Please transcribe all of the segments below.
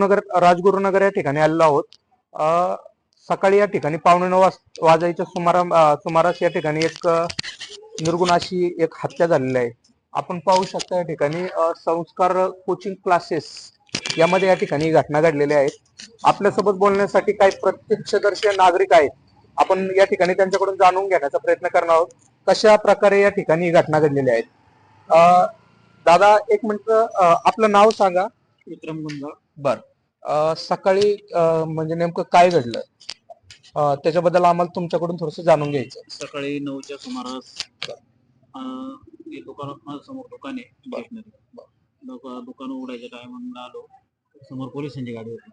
नगर राजगुरुनगर या ठिकाणी आलेलो आहोत. सकाळी या ठिकाणी पावणे नऊ वाज- वाजायच्या सुमारा सुमारास या ठिकाणी एक निर्गुण अशी एक हत्या झालेली आहे. आपण पाहू शकता या ठिकाणी संस्कार कोचिंग क्लासेस यामध्ये या ठिकाणी घटना घडलेली आहे. आपल्यासोबत बोलण्यासाठी काही प्रत्यक्षदर्शी नागरिक आहेत. आपण या ठिकाणी त्यांच्याकडून जाणून घेण्याचा प्रयत्न करणार आहोत. कशा प्रकारे या ठिकाणी ही घटना घडलेली आहे? अ, दादा एक मिनिट आपलं नाव सांगा. विक्रम गुंजाळ बर. सकाळी म्हणजे नेमकं काय घडलं? त्याच्याबद्दल आम्हाला तुमच्याकडून थोडस जाणून घ्यायचं. सकाळी नऊच्या सुमारास दुकान समोर दुकान आहे दुकान उघडायच्या टायमिंगला आलो. समोर पोलिसांची गाडी होती.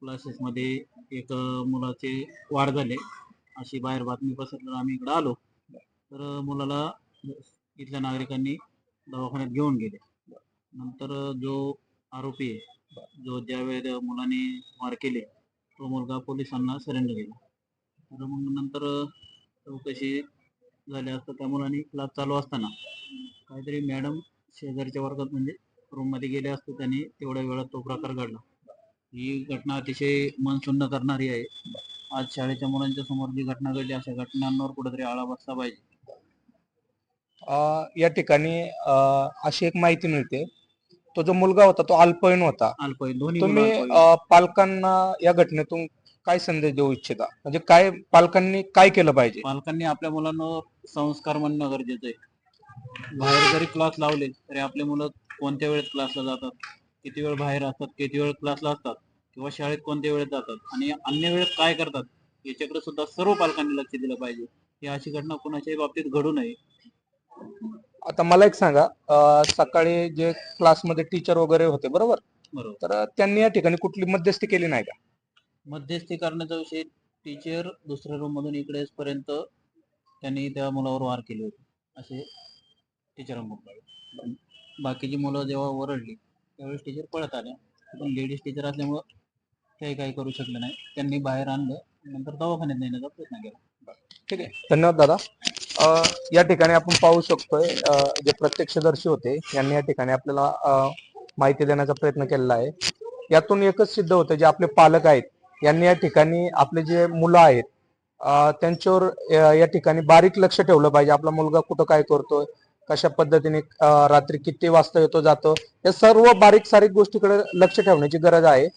क्लासेस मध्ये एक मुलाचे वाढ झाले. अशी बाहेर बातमी पसरल्यावर आम्ही इकडे आलो. तर मुलाला इथल्या नागरिकांनी दवाखान्यात घेऊन गेले. नंतर जो आरोपी आहे जो ज्या वेळेला मुलाने मार केले तो मुलगा पोलिसांना सरेंडर केला. तर मग नंतर चौकशी झाली असता त्या मुलाने क्लास चालू असताना काहीतरी मॅडम शेजारच्या वर्गात म्हणजे रूममध्ये गेले असते त्यांनी तेवढ्या वेळात तो प्रकार घडला. ही घटना अतिशय मन सुन्न करणारी आहे. आज शाळेच्या मुलांच्या समोर जी घटना घडली अशा घटनांवर कुठेतरी आळा बसला पाहिजे. या ठिकाणी अशी एक माहिती मिळते. तो जो मुलगा होता तो अल्पवयीन होता. दोन्ही तुम्ही मुलं अल्पवयीन. अ, पालकांना या घटनेतून काय संदेश देऊ इच्छिता? म्हणजे काय पालकांनी काय केलं पाहिजे? पालकांनी आपल्या मुलांवर संस्कार म्हणणं गरजेचं आहे. बाहेर जरी क्लास लावले तरी आपले मुलं कोणत्या वेळेत क्लासला जातात? किती वेळ बाहेर असतात? किती वेळ क्लासला असतात? किंवा शाळेत कोणत्या वेळेत जातात? आणि अन्य वेळेत काय करतात? याच्याकडे सुद्धा सर्व पालकांनी लक्ष दिलं पाहिजे. ही अशी घटना कोणाच्याही बाबतीत घडू नये. आता मला एक सांगा अ, सकाळी जे क्लासमध्ये टीचर वगैरे होते बरोबर? बरोबर. तर त्यांनी या ठिकाणी कुठली मध्यस्थी केली नाही का? मध्यस्थी करण्याचा विषय टीचर दुसऱ्या रूम मधून इकडे पर्यंत त्यांनी त्या मुलावर वार केले होते असे टीचरांकडून बाकीची मुलं जेव्हा ओरडली त्यावेळेस टीचर पळत आल्या पण लेडीज टीचर असल्यामुळं काही काही करू शकले नाही. त्यांनी बाहेर आणलं नंतर दवाखान्यात नेण्याचा प्रयत्न केला. ठीक आहे. धन्यवाद दादा. या ठिकाणी आपण पाहू शकतोय जे प्रत्यक्षदर्शी होते यांनी या ठिकाणी आपल्याला माहिती देण्याचा प्रयत्न केलेला आहे. यातून एकच सिद्ध होतं जे आपले पालक आहेत यांनी या ठिकाणी आपले जे मुलं आहेत त्यांच्यावर या ठिकाणी बारीक लक्ष ठेवलं पाहिजे. आपला मुलगा कुठं काय करतोय कशा पद्धतीने रात्री किती वाजता येतो जातो या सर्व बारीक सारीक गोष्टीकडे लक्ष ठेवण्याची गरज आहे.